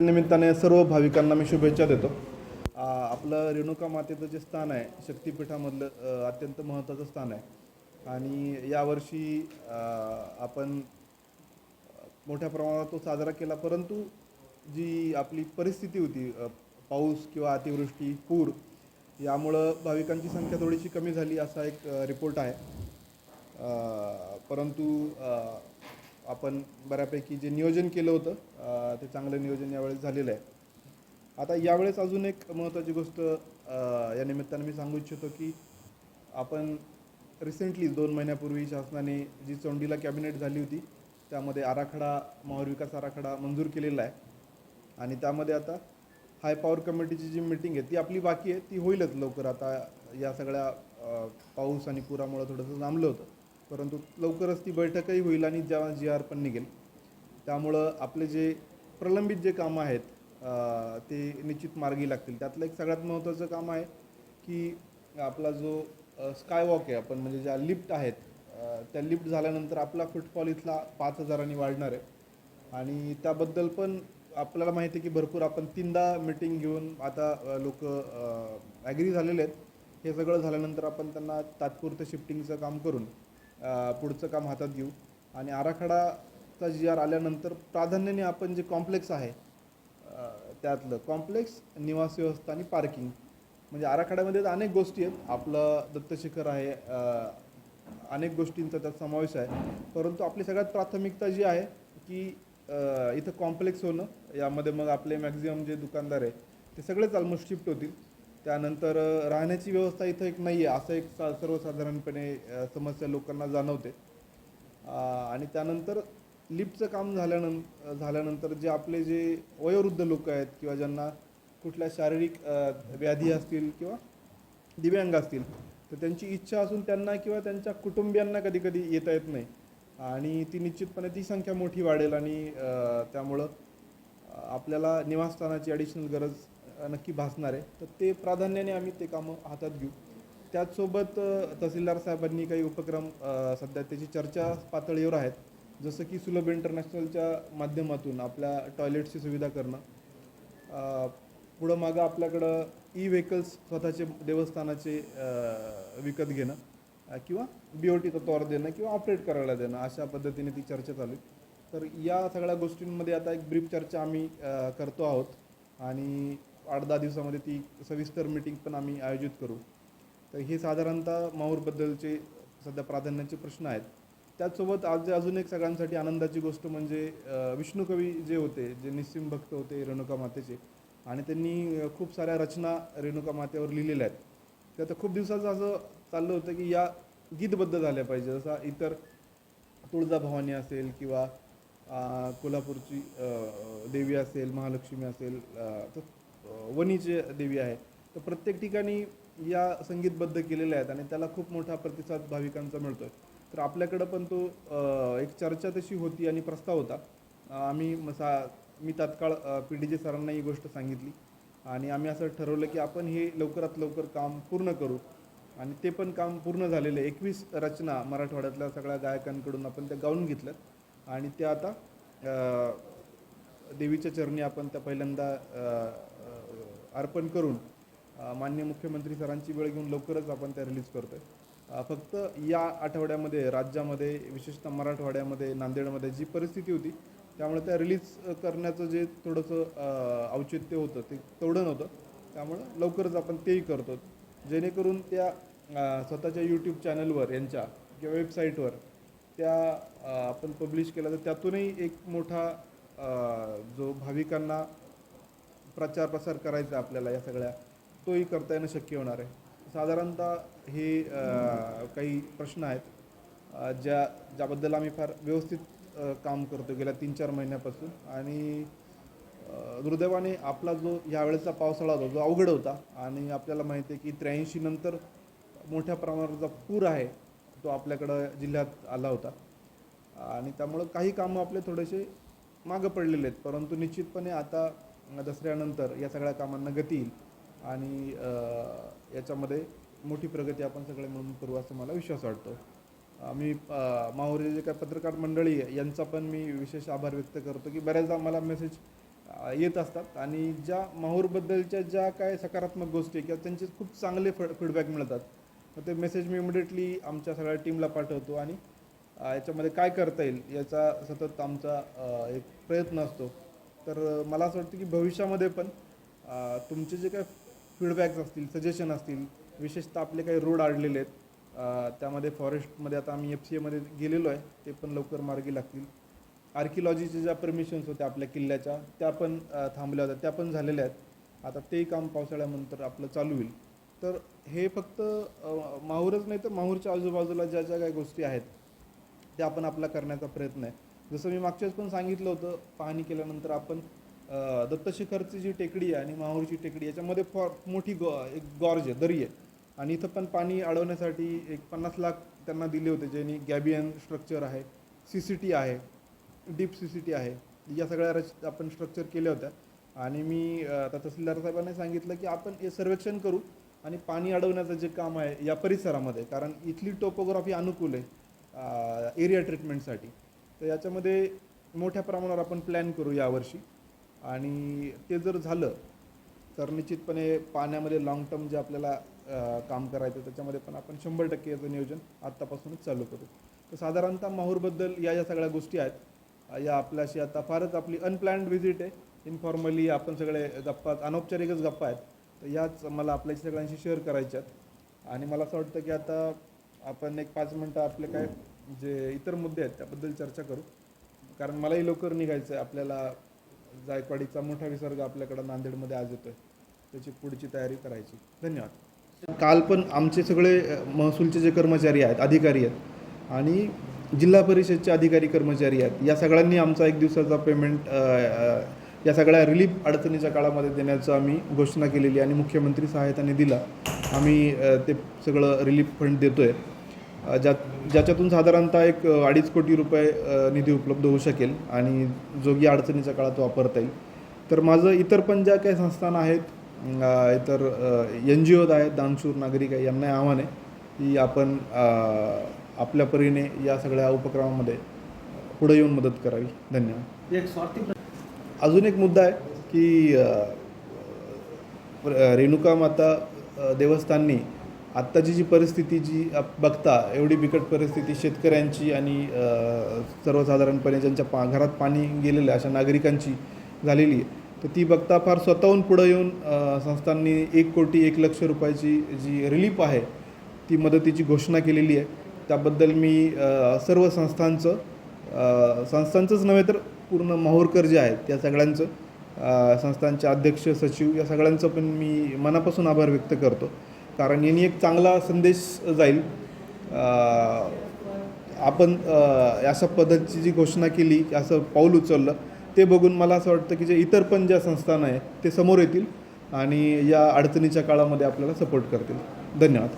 निमित्ताने सर्व भाविकांना मी शुभेच्छा देतो. आपलं रेणुका मातेचं जे स्थान आहे शक्तिपीठामधलं अत्यंत महत्त्वाचं स्थान आहे. आणि यावर्षी आपण मोठ्या प्रमाणात तो साजरा केला परंतु जी आपली परिस्थिती होती पाऊस किंवा अतिवृष्टी पूर यामुळं भाविकांची संख्या थोडीशी कमी झाली असा एक रिपोर्ट आहे. परंतु आपण बऱ्यापैकी जे नियोजन केलं होतं ते चांगलं नियोजन यावेळेस झालेलं आहे. आता यावेळेस अजून एक महत्त्वाची गोष्ट या निमित्ताने मी सांगू इच्छितो की आपण रिसेंटली दोन महिन्यापूर्वी शासनाने जी चोंडीला कॅबिनेट झाली होती त्यामध्ये आराखडा महाविकास विकास आराखडा मंजूर केलेला आहे. आणि त्यामध्ये आता हाय पॉवर कमिटीची जी मिटिंग आहे ती आपली बाकी आहे ती होईलच लवकर. आता या सगळ्या पाऊस आणि पुरामुळं थोडंसं लांबलं होतं. परंतु लवकरच ती बैठकही होईल आणि जेव्हा जी आर पण निघेल. त्यामुळं आपले जे प्रलंबित जे कामं आहेत ते निश्चित मार्गी लागतील. त्यातलं एक सगळ्यात महत्त्वाचं काम आहे की आपला जो स्कायवॉक आहे आपण म्हणजे ज्या लिफ्ट आहेत त्या लिफ्ट झाल्यानंतर आपला फुटफॉल इथला पाच हजारांनी वाढणार आहे. आणि त्याबद्दल पण आपल्याला माहिती आहे की भरपूर आपण तीनदा मिटिंग घेऊन आता लोक ॲग्री झालेले आहेत. हे सगळं झाल्यानंतर आपण त्यांना तात्पुरतं शिफ्टिंगचं काम करून पुढचं काम हातात घेऊ. आणि आराखडाचा जी आर आल्यानंतर प्राधान्याने आपण जे कॉम्प्लेक्स आहे त्यातलं कॉम्प्लेक्स निवास व्यवस्था आणि पार्किंग. म्हणजे आराखड्यामध्ये तर अनेक गोष्टी आहेत. आपलं दत्तशिखर आहे अनेक गोष्टींचा त्यात समावेश आहे. परंतु आपली सगळ्यात प्राथमिकता जी आहे की इथं कॉम्प्लेक्स होणं. यामध्ये मग आपले मॅक्झिमम जे दुकानदार आहे ते सगळेच ऑलमोस्ट शिफ्ट होतील. त्यानंतर राहण्याची व्यवस्था इथं एक नाही आहे असं एक सा सर्वसाधारणपणे समस्या लोकांना जाणवते. आणि त्यानंतर लिफ्टचं काम झाल्यानं झाल्यानंतर जे आपले जे वयोवृद्ध लोक आहेत किंवा ज्यांना कुठल्या शारीरिक व्याधी असतील किंवा दिव्यांग असतील तर त्यांची इच्छा असून त्यांना किंवा त्यांच्या कुटुंबियांना कधी कधी येता येत नाही. आणि ती निश्चितपणे ती संख्या मोठी वाढेल आणि त्यामुळं आपल्याला निवासस्थानाची ॲडिशनल गरज नक्की भासणार आहे. तर ते प्राधान्याने आम्ही ते कामं हातात घेऊ. त्याचसोबत तहसीलदार साहेबांनी काही उपक्रम सध्या त्याची चर्चा पातळीवर आहेत. जसं की सुलभ इंटरनॅशनलच्या माध्यमातून आपल्या टॉयलेटची सुविधा करणं. पुढं मागं आपल्याकडं ई व्हेकल्स स्वतःचे देवस्थानाचे विकत घेणं किंवा बी ओ टी तत्वावर देणं किंवा ऑपरेट करायला देणं अशा पद्धतीने ती चर्चा चालू आहे. तर या सगळ्या गोष्टींमध्ये आता एक ब्रीफ चर्चा आम्ही करतो आहोत. आणि आठ दहा दिवसामध्ये ती सविस्तर मिटिंग पण आम्ही आयोजित करू. तर हे साधारणतः माहूरबद्दलचे सध्या प्राधान्याचे प्रश्न आहेत. त्याचसोबत आज अजून एक सगळ्यांसाठी आनंदाची गोष्ट म्हणजे विष्णुकवी जे होते जे निस्सिम भक्त होते रेणुका मातेचे आणि त्यांनी खूप साऱ्या रचना रेणुका मातेवर लिहिलेल्या आहेत. ते आता खूप दिवसाचं असं चाललं होतं की या गीतबद्ध झाल्या पाहिजे जसा इतर तुळजाभवानी असेल किंवा कोल्हापूरची देवी असेल महालक्ष्मी असेल तर वणीची देवी आहे. तर प्रत्येक ठिकाणी या संगीतबद्ध केलेल्या आहेत आणि त्याला खूप मोठा प्रतिसाद भाविकांचा मिळतो आहे तर आपल्याकडं पण तो एक चर्चा तशी होती आणि प्रस्ताव होता. आम्ही मसा मी तात्काळ पी डी जे सरांना ही गोष्ट सांगितली. आणि आम्ही असं ठरवलं की आपण हे लवकरात लवकर काम पूर्ण करू. आणि ते पण काम पूर्ण झालेलं आहे. एकवीस रचना मराठवाड्यातल्या सगळ्या गायकांकडून आपण त्या गाऊन घेतल्यात. आणि त्या आता देवीच्या चरणी आपण त्या पहिल्यांदा अर्पण करून मान्य मुख्यमंत्री सरांची वेळ घेऊन लवकरच आपण त्या रिलीज करतो आहे फक्त या आठवड्यामध्ये राज्यामध्ये विशेषतः मराठवाड्यामध्ये नांदेडमध्ये जी परिस्थिती होती त्यामुळे त्या रिलीज करण्याचं जे थोडंसं औचित्य होतं ते तेवढं नव्हतं. त्यामुळं लवकरच आपण तेही करतो जेणेकरून त्या स्वतःच्या यूट्यूब चॅनलवर यांच्या किंवा वेबसाईटवर त्या आपण पब्लिश केल्या तर त्यातूनही एक मोठा जो भाविकांना प्रचार प्रसार करायचा आहे आपल्याला या सगळ्या. तोही करता येणं शक्य होणार आहे. साधारणतः हे काही प्रश्न आहेत ज्या ज्याबद्दल आम्ही फार व्यवस्थित काम करतो गेल्या तीन चार महिन्यापासून. आणि दुर्दैवाने आपला जो यावेळेचा पावसाळा होता जो अवघड होता आणि आपल्याला माहिती आहे की त्र्याऐंशी नंतर मोठ्या प्रमाणाचा पूर आहे तो आपल्याकडं जिल्ह्यात आला होता. आणि त्यामुळं काही कामं आपले थोडेसे मागं पडलेले आहेत. परंतु निश्चितपणे आता दसऱ्यानंतर या सगळ्या कामांना गती येईल. आणि याच्यामध्ये मोठी प्रगती आपण सगळे मिळून करू असं मला विश्वास वाटतो. आम्ही माहुरी जे काय पत्रकार मंडळी आहे यांचा पण मी विशेष आभार व्यक्त करतो की बऱ्याचदा मला मेसेज येत असतात. आणि ज्या माहूरबद्दलच्या ज्या काय सकारात्मक गोष्टी आहे किंवा त्यांचे खूप चांगले फड फीडबॅक मिळतात तर ते मेसेज मी इमिडिएटली आमच्या सगळ्या टीमला पाठवतो. आणि याच्यामध्ये काय करता येईल याचा सतत आमचा एक प्रयत्न असतो. तर मला असं वाटतं की भविष्यामध्ये पण तुमचे जे काय फीडबॅक्स असतील सजेशन असतील विशेषतः आपले काही रोड अडलेले आहेत त्यामध्ये फॉरेस्टमध्ये आता आम्ही एफ सी एमध्ये गेलेलो आहे ते पण लवकर मार्गी लागतील. आर्किओलॉजीच्या ज्या परमिशन्स होत्या आपल्या किल्ल्याच्या त्या पण थांबल्या होत्या त्या पण झालेल्या आहेत. आता ते काम पावसाळ्यानंतर आपलं चालू होईल. तर हे फक्त माहूरच नाही तर माहूरच्या आजूबाजूला ज्या ज्या काही गोष्टी आहेत त्या आपण आपला करण्याचा प्रयत्न आहे. जसं मी मागच्या वेळेस पण सांगितलं होतं पाहणी केल्यानंतर आपण दत्तशिखरची जी टेकडी आहे आणि माहूरची टेकडी याच्यामध्ये फॉ मोठी गॉ एक गॉर्ज आहे दरी आहे. आणि इथं पण पाणी अडवण्यासाठी एक पन्नास लाख त्यांना दिले होते ज्यांनी गॅबियन स्ट्रक्चर आहे सी सी टी आहे डीप सी सी टी आहे या सगळ्या रच आपण स्ट्रक्चर केल्या होत्या. आणि मी आता तहसीलदार साहेबांनी सांगितलं की आपण हे सर्वेक्षण करू आणि पाणी अडवण्याचं जे काम आहे या परिसरामध्ये कारण इथली टोपोग्राफी अनुकूल आहे एरिया ट्रीटमेंटसाठी. तर याच्यामध्ये मोठ्या प्रमाणावर आपण प्लॅन करू यावर्षी. आणि ते जर झालं तर निश्चितपणे पाण्यामध्ये लॉंग टर्म जे आपल्याला काम करायचं त्याच्यामध्ये पण आपण शंभर टक्के याचं नियोजन आत्तापासूनच चालू करू. तर साधारणतः माहूरबद्दल या ज्या सगळ्या गोष्टी आहेत. या आपल्याशी आता फारच आपली अनप्लॅन्ड व्हिजिट आहे. इन्फॉर्मली आपण सगळे गप्पा अनौपचारिकच गप्पा आहेत. तर याच मला आपल्याशी सगळ्यांशी शेअर करायच्या आहेत आणि मला असं वाटतं की आता आपण एक पाच मिनटं आपले काय जे इतर मुद्दे आहेत त्याबद्दल चर्चा करू. कारण मलाही लवकर निघायचं आहे आपल्याला जायकवाडीचा मोठा विसर्ग आपल्याकडं नांदेडमध्ये आज येतोय. त्याची पुढची तयारी करायची. धन्यवाद. काल पण आमचे सगळे महसूलचे जे कर्मचारी आहेत अधिकारी आहेत आणि जिल्हा परिषदचे अधिकारी कर्मचारी आहेत या सगळ्यांनी आमचा एक दिवसाचा पेमेंट या सगळ्या रिलीफ अडचणीच्या काळामध्ये देण्याचं आम्ही घोषणा केलेली आणि मुख्यमंत्री सहायताने दिला. आम्ही ते सगळं रिलीफ फंड देतो आहे ज्यात ज्याच्यातून साधारणतः एक अडीच कोटी रुपये निधी उपलब्ध होऊ शकेल आणि जोगी अडचणीच्या काळात वापरता येईल. तर माझं इतर पण ज्या काही संस्थान आहेत इतर एन जी ओज आहेत दानशूर नागरिक आहे यांना आव्हान आहे की आपण आपल्या परीने या सगळ्या उपक्रमामध्ये पुढे येऊन मदत करावी. धन्यवाद. एक स्वार्थी अजून एक मुद्दा आहे की रेणुका माता देवस्थाननी आत्ताची जी परिस्थिती जी आप- बघता एवढी बिकट परिस्थिती शेतकऱ्यांची आणि सर्वसाधारणपणे ज्यांच्या पा घरात पाणी गेलेलं आहे अशा नागरिकांची झालेली आहे. तर ती बघता फार स्वतःहून पुढं येऊन संस्थांनी एक कोटी एक लक्ष रुपयाची जी रिलीफ आहे ती मदतीची घोषणा केलेली आहे. त्याबद्दल मी सर्व संस्थांचं संस्थांचंच नव्हे तर पूर्ण माहूरकर जे आहेत त्या सगळ्यांचं संस्थांचे अध्यक्ष सचिव या सगळ्यांचं पण मी मनापासून आभार व्यक्त करतो. कारण यांनी एक चांगला संदेश जाईल. आपण अशा पद्धतीची जी घोषणा केली असं पाऊल उचललं ते बघून मला असं वाटतं की जे इतर पण ज्या संस्थानं आहे ते समोर येतील आणि या अडचणीच्या काळामध्ये आपल्याला सपोर्ट करतील. धन्यवाद.